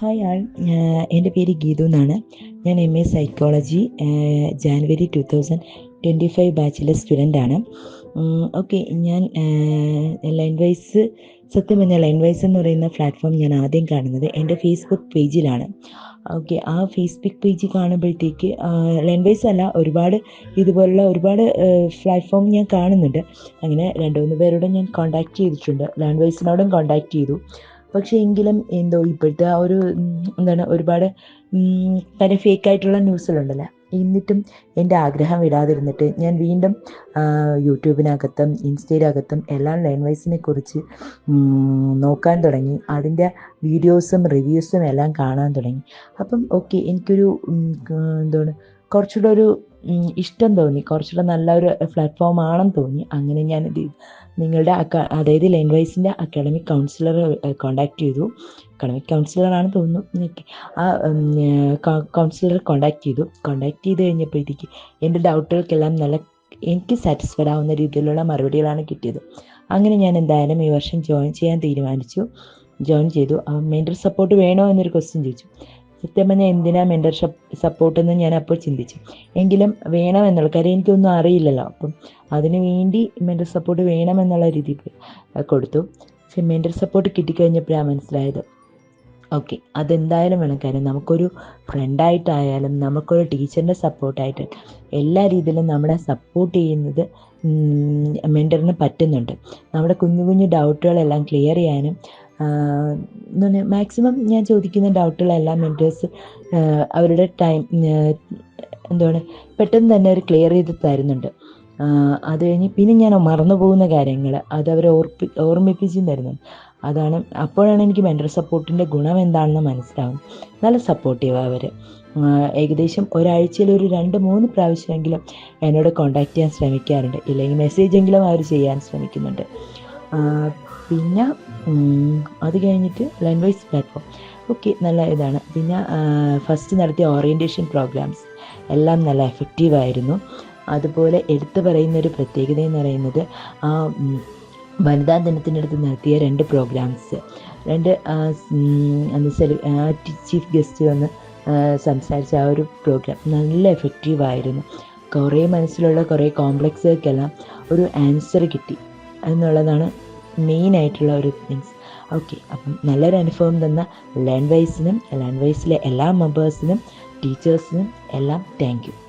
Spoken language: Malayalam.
ഹായ് ആൾ എന്റെ പേര് ഗീതു എന്നാണ്. ഞാൻ M A psychology January two thousand twenty five ബാച്ചിലെ student ആണ് ഓക്കെ ഞാൻ ലൈൻ വൈസ് സത്യം പറഞ്ഞാൽ ലൈൻ വൈസ് എന്ന് പറയുന്ന പ്ലാറ്റ്ഫോം ഞാൻ ആദ്യം കാണുന്നത് എന്റെ ഫേസ്ബുക്ക് പേജിലാണ് ഓക്കെ ആ ഫേസ്ബുക്ക് പേജ് കാണുമ്പോഴത്തേക്ക് ലൈൻ വൈസ് അല്ല ഒരുപാട് ഇതുപോലുള്ള ഒരുപാട് പ്ലാറ്റ്ഫോം ഞാൻ കാണുന്നുണ്ട്. അങ്ങനെ രണ്ട് മൂന്ന് പേരോടും ഞാൻ കോൺടാക്റ്റ് ചെയ്തിട്ടുണ്ട്. ലൈൻ വൈസിനോടും കോൺടാക്റ്റ് ചെയ്തു. പക്ഷേ എങ്കിലും എന്തോ ഇപ്പോഴത്തെ ആ ഒരു എന്താണ് ഒരുപാട് തന്നെ ഫേക്കായിട്ടുള്ള ന്യൂസുകളുണ്ടല്ലോ? എന്നിട്ടും എന്റെ ആഗ്രഹം വിടാതിരുന്നിട്ട് ഞാൻ വീണ്ടും യൂട്യൂബിനകത്തും ഇൻസ്റ്റയിലകത്തും എല്ലാം ലൈൻ വൈസിനെ കുറിച്ച് നോക്കാൻ തുടങ്ങി. അതിന്റെ വീഡിയോസും റിവ്യൂസും എല്ലാം കാണാൻ തുടങ്ങി. അപ്പം ഓക്കെ എനിക്കൊരു എന്താണ് കുറച്ചുകൂടെ ഒരു ഇഷ്ടം തോന്നി. കുറച്ചുകൂടെ നല്ലൊരു പ്ലാറ്റ്ഫോം ആണെന്ന് തോന്നി. അങ്ങനെ ഞാൻ നിങ്ങളുടെ അതായത് ലൈൻ അക്കാഡമിക് കൗൺസിലർ കോണ്ടാക്ട് ചെയ്തു. അക്കാഡമിക് കൗൺസിലറാണ് തോന്നുന്നു. ആ കൗൺസിലർ കോണ്ടാക്ട് ചെയ്തു. കോണ്ടാക്ട് ചെയ്ത് കഴിഞ്ഞപ്പോഴത്തേക്ക് എന്റെ ഡൗട്ടുകൾക്കെല്ലാം നല്ല എനിക്ക് സാറ്റിസ്ഫൈഡ് ആവുന്ന രീതിയിലുള്ള മറുപടികളാണ് കിട്ടിയത്. അങ്ങനെ ഞാൻ എന്തായാലും ഈ വർഷം ജോയിൻ ചെയ്യാൻ തീരുമാനിച്ചു. ജോയിൻ ചെയ്തു. മെന്റർ സപ്പോർട്ട് വേണോ എന്നൊരു ക്വസ്റ്റ്യൻ ചോദിച്ചു. സത്യം പറഞ്ഞാൽ എന്തിനാ മെന്റർഷിപ്പ് സപ്പോർട്ട് എന്ന് ഞാൻ അപ്പോൾ ചിന്തിച്ചു. എങ്കിലും വേണമെന്നുള്ള കാര്യം എനിക്കൊന്നും അറിയില്ലല്ലോ. അപ്പം അതിനു വേണ്ടി മെന്റർ സപ്പോർട്ട് വേണമെന്നുള്ള രീതിയിൽ കൊടുത്തു. പക്ഷെ മെന്റർ സപ്പോർട്ട് കിട്ടിക്കഴിഞ്ഞപ്പോഴാണ് മനസ്സിലായത്. ഓക്കെ അതെന്തായാലും വേണം. കാര്യം നമുക്കൊരു ഫ്രണ്ടായിട്ടായാലും നമുക്കൊരു ടീച്ചറിന്റെ സപ്പോർട്ടായിട്ട് എല്ലാ രീതിയിലും നമ്മളെ സപ്പോർട്ട് ചെയ്യുന്നത് മെന്ററിന് പറ്റുന്നുണ്ട്. നമ്മുടെ കുഞ്ഞു കുഞ്ഞു ഡൗട്ടുകളെല്ലാം ക്ലിയർ ചെയ്യാനും എന്താണ് മാക്സിമം ഞാൻ ചോദിക്കുന്ന ഡൗട്ടുകളെല്ലാം മെന്റേഴ്സ് അവരുടെ ടൈം എന്താണ് പെട്ടെന്ന് തന്നെ അവർ ക്ലിയർ ചെയ്ത് തരുന്നുണ്ട്. അത് കഴിഞ്ഞ് പിന്നെ ഞാൻ മറന്നു പോകുന്ന കാര്യങ്ങൾ അത് അവരെ ഓർപ്പി ഓർമ്മിപ്പിച്ചും തരുന്നുണ്ട്. അതാണ് അപ്പോഴാണ് എനിക്ക് മെന്റർ സപ്പോർട്ടിന്റെ ഗുണം എന്താണെന്ന് മനസ്സിലാവും നല്ല സപ്പോർട്ടീവ് അവർ ഏകദേശം ഒരാഴ്ചയിൽ ഒരു രണ്ട് മൂന്ന് പ്രാവശ്യമെങ്കിലും എന്നോട് കോണ്ടാക്ട് ചെയ്യാൻ ശ്രമിക്കാറുണ്ട്. ഇല്ലെങ്കിൽ മെസ്സേജെങ്കിലും അവർ ചെയ്യാൻ ശ്രമിക്കുന്നുണ്ട്. പിന്നെ അത് കഴിഞ്ഞിട്ട് ലൈൻ വൈസ് പ്ലാറ്റ്ഫോം ഓക്കെ നല്ല ഇതാണ്. പിന്നെ ഫസ്റ്റ് നടത്തിയ ഓറിയന്റേഷൻ പ്രോഗ്രാംസ് എല്ലാം നല്ല എഫക്റ്റീവായിരുന്നു അതുപോലെ എടുത്തു പറയുന്ന ഒരു പ്രത്യേകത എന്ന് പറയുന്നത് ആ വനിതാ ദിനത്തിനടുത്ത് നടത്തിയ രണ്ട് പ്രോഗ്രാംസ് രണ്ട് ചീഫ് ഗസ്റ്റ് വന്ന് സംസാരിച്ച ആ ഒരു പ്രോഗ്രാം നല്ല എഫക്റ്റീവായിരുന്നു കുറേ മനസ്സിലുള്ള കുറേ കോംപ്ലക്സുകൾക്കെല്ലാം ഒരു ആൻസർ കിട്ടി. എന്നുള്ളതാണ് മെയിൻ ആയിട്ടുള്ള ഒരു തിങ്സ് ഓക്കെ അപ്പം നല്ലൊരു അനുഭവം തന്ന ലേൺ വൈസിനും ലേൺ വൈസിലെ എല്ലാ മെമ്പേഴ്സിനും ടീച്ചേഴ്സിനും എല്ലാം താങ്ക് യു